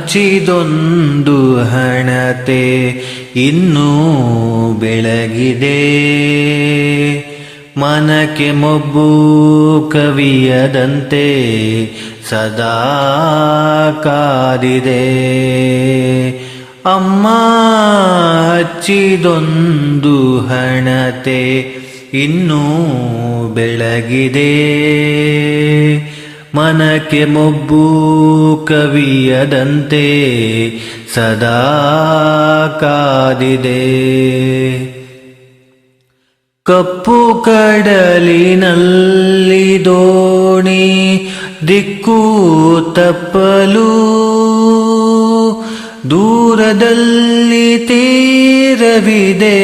ಹಚ್ಚಿದೊಂದು ಹಣತೆ ಇನ್ನೂ ಬೆಳಗಿದೆ. ಮನಕ್ಕೆ ಮೊಬ್ಬು ಕವಿಯದಂತೆ ಸದಾ ಕಾದಿದೆ. ಅಮ್ಮ ಹಚ್ಚಿದೊಂದು ಹಣತೆ ಇನ್ನೂ ಬೆಳಗಿದೆ. ಮನಕ್ಕೆ ಮೊಬ್ಬು ಕವಿಯದಂತೆ ಸದಾ ಕಾದಿದೆ. ಕಪ್ಪು ಕಡಲಿನಲ್ಲಿ ದೋಣಿ ದಿಕ್ಕು ತಪ್ಪಲು ದೂರದಲ್ಲಿ ತೀರವಿದೆ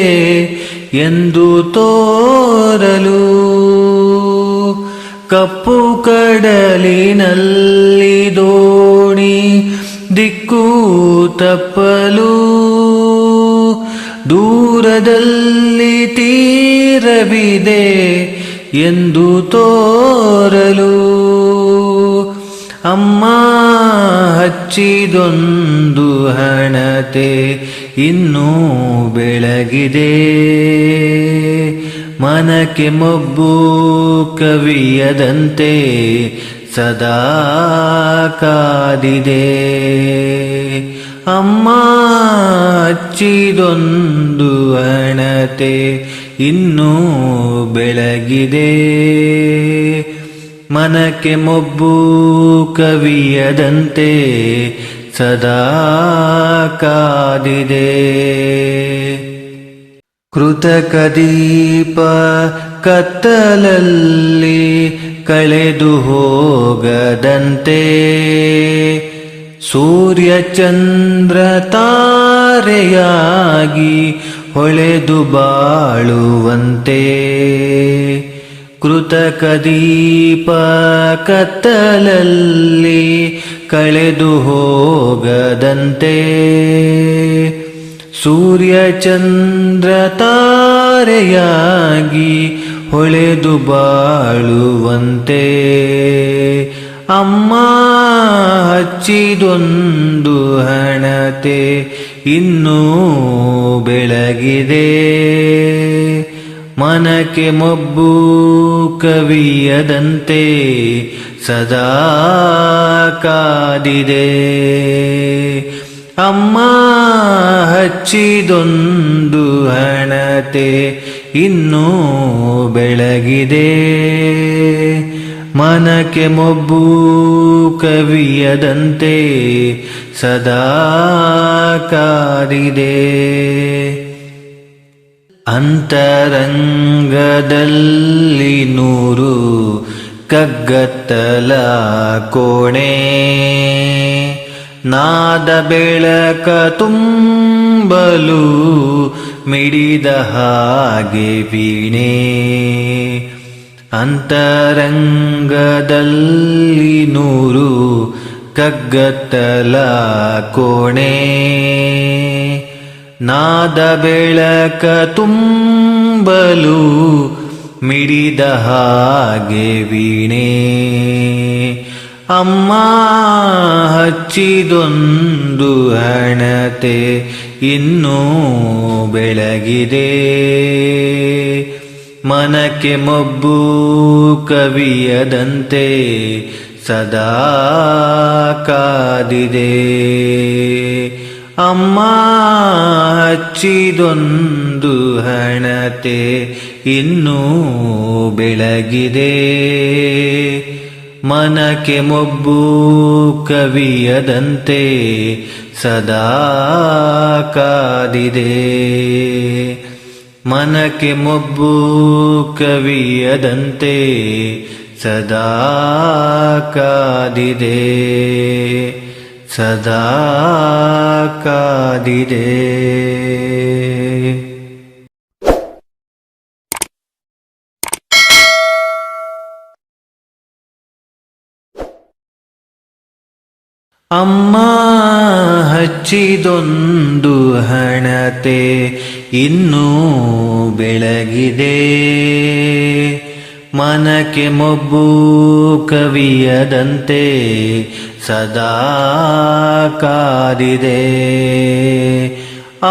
ಎಂದು ತೋರಲು ಕಪ್ಪು ಕಡಲಿನಲ್ಲಿ ದೋಣಿ ದಿಕ್ಕು ತಪ್ಪಲು ದೂರದಲ್ಲಿ ತೀರವಿದೆ ಎಂದು ತೋರಲು. ಅಮ್ಮ ಹಚ್ಚಿದೊಂದು ಹಣತೆ ಇನ್ನೂ ಬೆಳಗಿದೆ. ಮನಕ್ಕೆ ಮೊಬ್ಬು ಕವಿಯದಂತೆ ಸದಾ ಕಾದಿದೆ. ಅಮ್ಮ ಅಚ್ಚಿದೊಂದು ಅಣತೆ ಇನ್ನೂ ಬೆಳಗಿದೆ. ಮನಕ್ಕೆ ಮೊಬ್ಬು ಕವಿಯದಂತೆ ಸದಾ ಕಾದಿದೆ. ಕೃತಕ ದೀಪ ಕತ್ತಲಲ್ಲಿ ಕಳೆದು ಹೋಗದಂತೆ. ಸೂರ್ಯ ಚಂದ್ರ ತಾರೆಯಾಗಿ ಹೊಳೆದು ಬಾಳುವಂತೆ. ಕೃತಕ ದೀಪ ಕತ್ತಲಲ್ಲಿ ಕಳೆದು ಹೋಗದಂತೆ. ಸೂರ್ಯ ಚಂದ್ರ ತಾರೆಯಾಗಿ ಹೊಳೆದು ಬಾಳುವಂತೆ. ಅಮ್ಮ ಹಚ್ಚಿದೊಂದು ಹಣತೆ ಇನ್ನೂ ಬೆಳಗಿದೆ. ಮನಕ್ಕೆ ಮೊಬ್ಬು ಕವಿಯದಂತೆ ಸದಾ ಕಾದಿದೆ. ಅಮ್ಮ ಹಚ್ಚಿದೊಂದು ಹಣತೆ ಇನ್ನೂ ಬೆಳಗಿದೆ. ಮನಕ್ಕೆ ಮೊಬ್ಬು ಕವಿಯದಂತೆ ಸದಾ ಕಾದಿದೆ. ಅಂತರಂಗದಲ್ಲಿ ನೂರು ಕಗ್ಗತ್ತಲ ಕೋಣೆ. ನಾದ ಬೆಳಕ ತುಂಬಲು ಮಿಡಿದ ಹಾಗೆ ವೀಣೆ. ಅಂತರಂಗದಲ್ಲಿ ನೂರು ಕಗ್ಗತ್ತಲ ಕೋಣೆ. ನಾದ ಬೆಳಕ ತುಂಬಲು ಮಿಡಿದ ಹಾಗೆ ವೀಣೆ. ಅಮ್ಮ ಹಚ್ಚಿದೊಂದು ಹಣತೆ ಇನ್ನೂ ಬೆಳಗಿದೆ. ಮನಕ್ಕೆ ಮೊಬ್ಬು ಕವಿಯದಂತೆ ಸದಾ ಕಾದಿದೆ. ಅಮ್ಮ ಹಚ್ಚಿದೊಂದು ಹಣತೆ ಇನ್ನೂ ಬೆಳಗಿದೆ. ಮನಕ್ಕೆ ಮೊಬ್ಬು ಕವಿಯದಂತೆ ಸದಾ ಕಾದಿದೆ. ಮನಕ್ಕೆ ಮೊಬ್ಬು ಕವಿಯದಂತೆ ಸದಾ ಕಾದಿದೆ. ಸದಾ ಕಾದಿದೆ. ಅಮ್ಮ ಹಚ್ಚಿದೊಂದು ಹಣತೆ ಇನ್ನೂ ಬೆಳಗಿದೆ. ಮನಕ್ಕೆ ಮೊಬ್ಬು ಕವಿಯದಂತೆ ಸದಾ ಕಾದಿದೆ.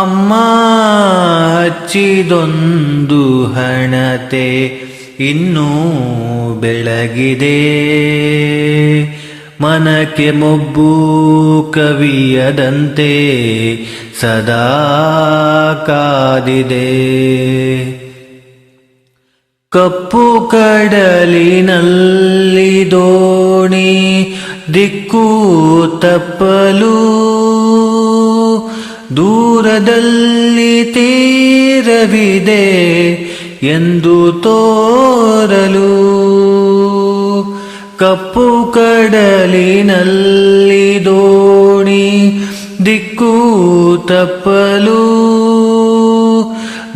ಅಮ್ಮ ಹಚ್ಚಿದೊಂದು ಹಣತೆ ಇನ್ನೂ ಬೆಳಗಿದೆ. ಮನಕ್ಕೆ ಮೊಬ್ಬು ಕವಿಯದಂತೆ ಸದಾ ಕಾದಿದೆ. ಕಪ್ಪು ಕಡಲಿನಲ್ಲಿ ದೋಣಿ ದಿಕ್ಕು ತಪ್ಪಲು ದೂರದಲ್ಲಿ ತೀರವಿದೆ ಎಂದು ತೋರಲು ಕಪ್ಪು ಕಡಲಿನಲ್ಲಿ ದೋಣಿ ದಿಕ್ಕು ತಪ್ಪಲು.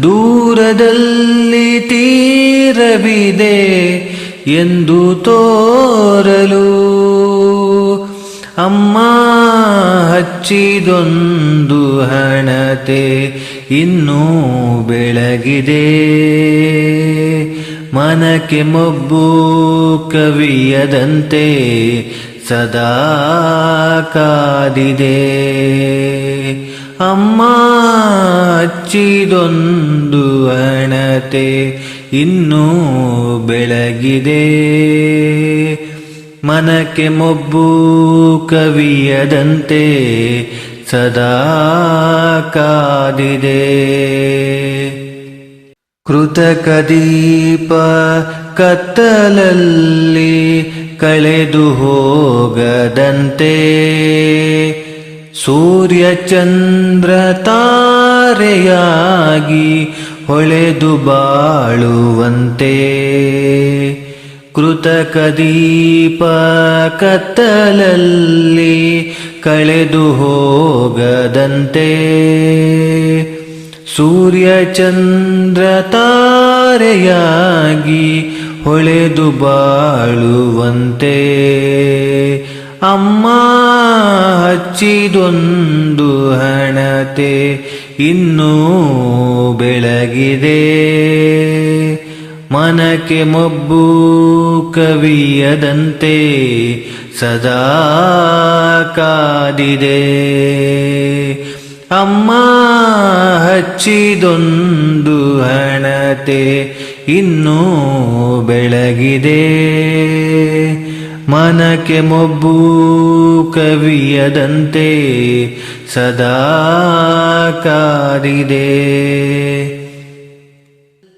ದೂರದಲ್ಲಿ ತೀರವಿದೆ ಎಂದು ತೋರಲು. ಅಮ್ಮ ಹಚ್ಚಿದೊಂದು ಹಣತೆ ಇನ್ನೂ ಬೆಳಗಿದೆ. ಮನಕ್ಕೆ ಮೊಬ್ಬು ಕವಿಯದಂತೆ ಸದಾ ಕಾದಿದೆ. ಅಮ್ಮ ಅಚ್ಚಿದೊಂದು ಅಣತೆ ಇನ್ನೂ ಬೆಳಗಿದೆ. ಮನಕ್ಕೆ ಮೊಬ್ಬು ಕವಿಯದಂತೆ ಸದಾ ಕಾದಿದೆ. ಕೃತಕ ದೀಪ ಕತ್ತಲಲ್ಲಿ ಕಳೆದು ಹೋಗದಂತೆ. ಸೂರ್ಯ ಚಂದ್ರ ತಾರೆಯಾಗಿ ಹೊಳೆದು ಬಾಳುವಂತೆ. ಕೃತಕ ದೀಪ ಕತ್ತಲಲ್ಲಿ ಕಳೆದು ಹೋಗದಂತೆ. ಸೂರ್ಯ ಚಂದ್ರ ತಾರೆಯಾಗಿ ಹೊಳೆದು ಬಾಳುವಂತೆ ಅಮ್ಮ ಹಚ್ಚಿದೊಂದು ಹಣತೆ ಇನ್ನೂ ಬೆಳಗಿದೆ. ಮನಕ್ಕೆ ಮೊಬ್ಬು ಕವಿಯದಂತೆ ಸದಾ ಕಾದಿದೆ. ಅಮ್ಮ ಹಚ್ಚಿದೊಂದು ಹಣತೆ ಇನ್ನೂ ಬೆಳಗಿದೆ. ಮನಕ್ಕೆ ಮೊಬ್ಬು ಕವಿಯದಂತೆ ಸದಾ ಕಾದಿದೆ.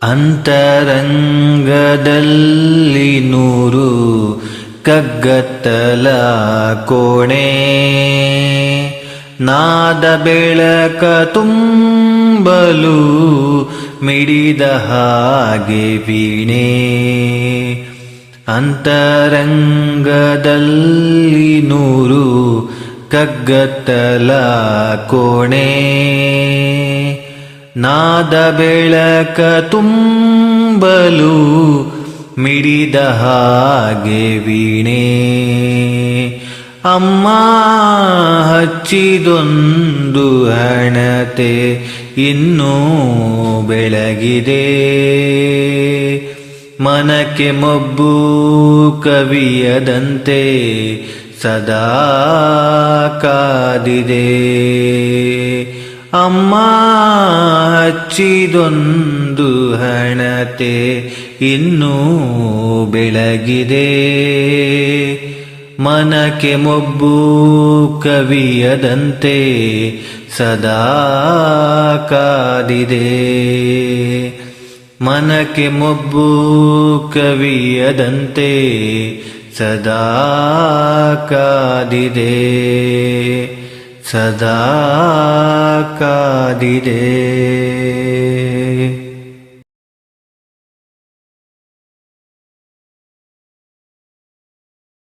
ಅಂತರಂಗದಲ್ಲಿ ನೂರು ಕಗ್ಗತ್ತಲ ಕೋಣೆ. ನಾದ ಬೆಳಕ ತುಂಬಲು ಮಿಡಿದ ಹಾಗೆ ವೀಣೆ. ಅಂತರಂಗದಲ್ಲಿ ನೂರು ಕಗ್ಗತ್ತಲ ಕೋಣೆ. ನಾದ ಬೆಳಕ ತುಂಬಲು ಮಿಡಿದ ಹಾಗೆ ವೀಣೆ. ಅಮ್ಮ ಹಚ್ಚಿದೊಂದು ಹಣತೆ ಇನ್ನೂ ಬೆಳಗಿದೆ. ಮನಕ್ಕೆ ಮೊಬ್ಬು ಕವಿಯದಂತೆ ಸದಾ ಕಾದಿದೆ. ಅಮ್ಮ ಹಚ್ಚಿದೊಂದು ಹಣತೆ ಇನ್ನೂ ಬೆಳಗಿದೆ. ಮನಕ್ಕೆ ಮೊಬ್ಬು ಕವಿಯದಂತೆ ಸದಾ ಕಾದಿದೆ. ಮನಕ್ಕೆ ಮೊಬ್ಬು ಕವಿಯದಂತೆ ಸದಾ ಕಾದಿದೆ. ಸದಾ ಕಾದಿದೆ.